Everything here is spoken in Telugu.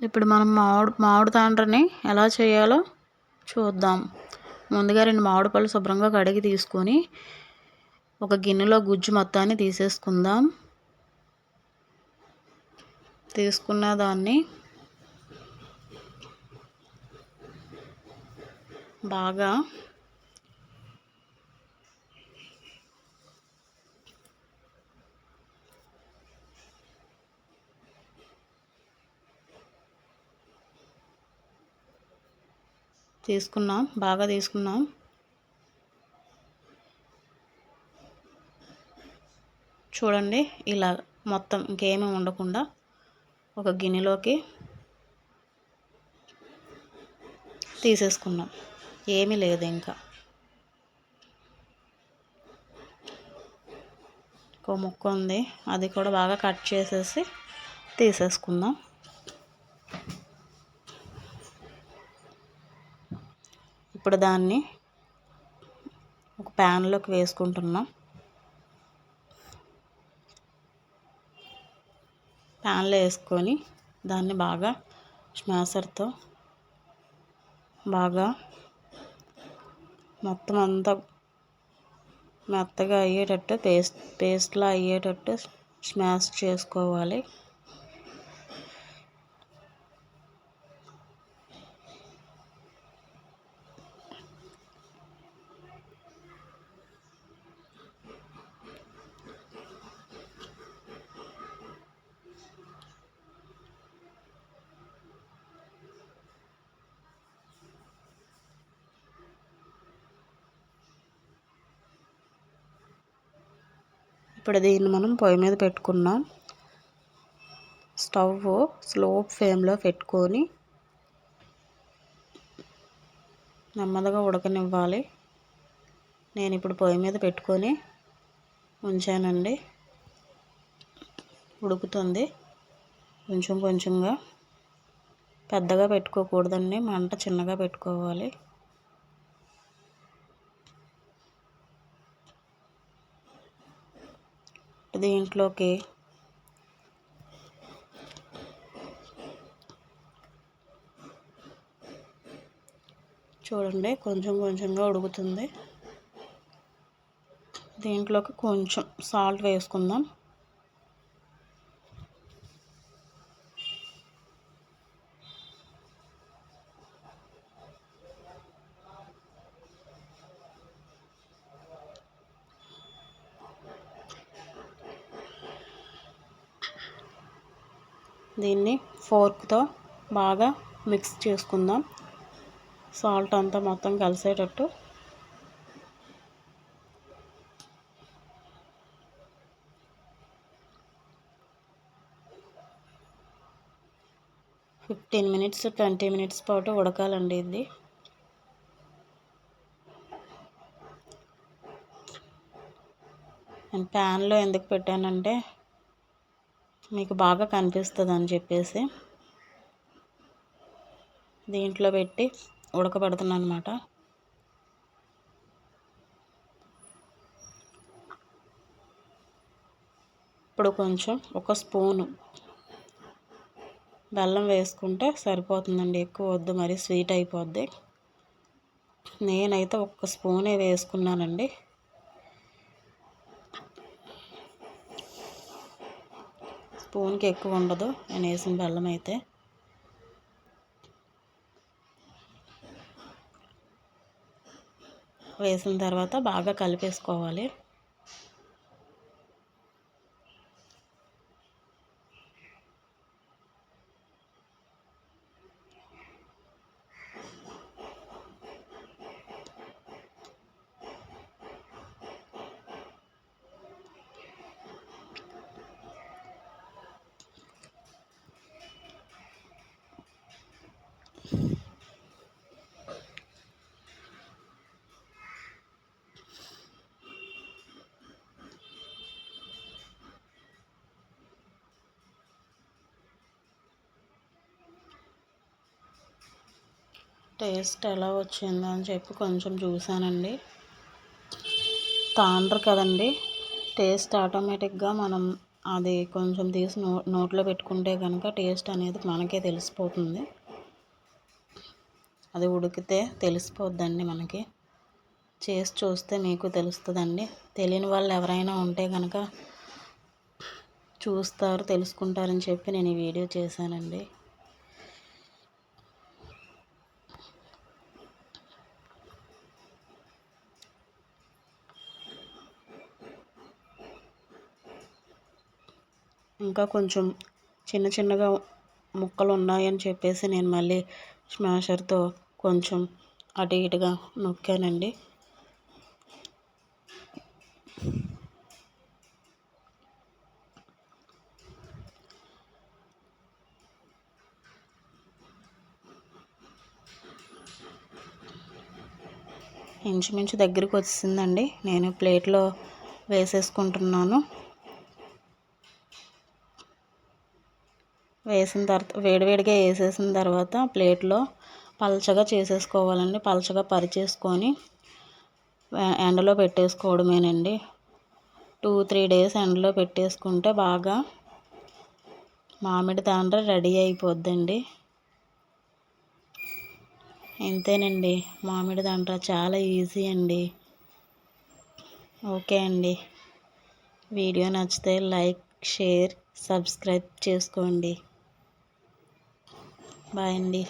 ఇప్పుడు మనం మామిడి మామిడి తాండ్రని ఎలా చేయాలో చూద్దాం. ముందుగా రెండు మామిడి పళ్ళు శుభ్రంగా కడిగి తీసుకొని ఒక గిన్నెలో గుజ్జు మొత్తాన్ని తీసేసుకుందాం. తీసుకున్న దాన్ని బాగా తీసుకున్నాం బాగా తీసుకున్నాం. చూడండి ఇలా మొత్తం ఇంకేమీ ఉండకుండా ఒక గిన్నెలోకి తీసేసుకున్నాం. ఏమీ లేదు ఇంకా. ఇంకో ముక్క ఉంది అది కూడా బాగా కట్ చేసేసి తీసేసుకుందాం. ఇప్పుడు దాన్ని ఒక ప్యాన్లోకి వేసుకుంటున్నాం. ప్యాన్లో వేసుకొని దాన్ని బాగా స్మాసర్తో బాగా మొత్తం అంతా మెత్తగా అయ్యేటట్టు పేస్ట్ పేస్ట్లా అయ్యేటట్టు స్మాష్ చేసుకోవాలి. ఇప్పుడు దీన్ని మనం పొయ్యి మీద పెట్టుకున్నాం. స్టవ్ స్లో ఫ్లేమ్లో పెట్టుకొని నెమ్మదిగా ఉడకనివ్వాలి. నేను ఇప్పుడు పొయ్యి మీద పెట్టుకొని ఉంచానండి. ఉడుకుతుంది. కొంచెం కొంచెంగా పెద్దగా పెట్టుకోకూడదండి. మంట చిన్నగా పెట్టుకోవాలి. దీంట్లోకి చూడండి కొంచెం కొంచెంగా ఉడుకుతుంది. దీంట్లోకి కొంచెం సాల్ట్ వేసుకుందాం. దీన్ని ఫోర్క్తో బాగా మిక్స్ చేసుకుందాం. సాల్ట్ అంతా మొత్తం కలిసేటట్టు. ఫిఫ్టీన్ మినిట్స్ ట్వంటీ మినిట్స్ పాటు ఉడకాలండి ఇది. నేను ప్యాన్లో ఎందుకు పెట్టానంటే మీకు బాగా కనిపిస్తుంది అని చెప్పేసి దీంట్లో పెట్టి ఉడకబెడుతున్నాను అనమాట ఇప్పుడు కొంచెం ఒక స్పూను బెల్లం వేసుకుంటే సరిపోతుందండి. ఎక్కువ వద్దు మరి స్వీట్ అయిపోద్ది. నేనైతే ఒక్క స్పూనే వేసుకున్నానండి. స్పూన్కి ఎక్కువ ఉండదు. నేను వేసిన బెల్లం అయితే. వేసిన తర్వాత బాగా కలిపేసుకోవాలి. టేస్ట్ ఎలా వచ్చిందో అని చెప్పి కొంచెం చూసానండి తాండ్రు కదండి టేస్ట్ ఆటోమేటిక్గా మనం అది కొంచెం తీసి నో నోట్లో పెట్టుకుంటే కనుక టేస్ట్ అనేది మనకే తెలిసిపోతుంది. అది ఉడికితే తెలిసిపోద్దండి మనకి. చేసి చూస్తే మీకు తెలుస్తుందండి. తెలియని వాళ్ళు ఎవరైనా ఉంటే కనుక చూస్తారు తెలుసుకుంటారని చెప్పి నేను ఈ వీడియో చేశానండి. ఇంకా కొంచెం చిన్న చిన్నగా ముక్కలు ఉన్నాయని చెప్పేసి నేను మళ్ళీ స్మాషర్తో కొంచెం అటు ఇటుగా నొక్కానండి. ఇంచుమించు దగ్గరికి వచ్చిందండి. నేను ప్లేట్లో వేసేసుకుంటున్నాను. వేసిన తర్వాత వేడివేడిగా వేసేసిన తర్వాత ప్లేట్లో పలచగా చేసేసుకోవాలండి. పలచగా పరిచేసుకొని ఎండలో పెట్టేసుకోవడమేనండి. టూ త్రీ డేస్ ఎండలో పెట్టేసుకుంటే బాగా మామిడి తాండ్ర రెడీ అయిపోద్దండి. ఇంతేనండి. మామిడి తాండ్ర చాలా ఈజీ అండి. ఓకే అండి. వీడియో నచ్చితే లైక్ షేర్ సబ్స్క్రైబ్ చేసుకోండి. బాయ్ అండి.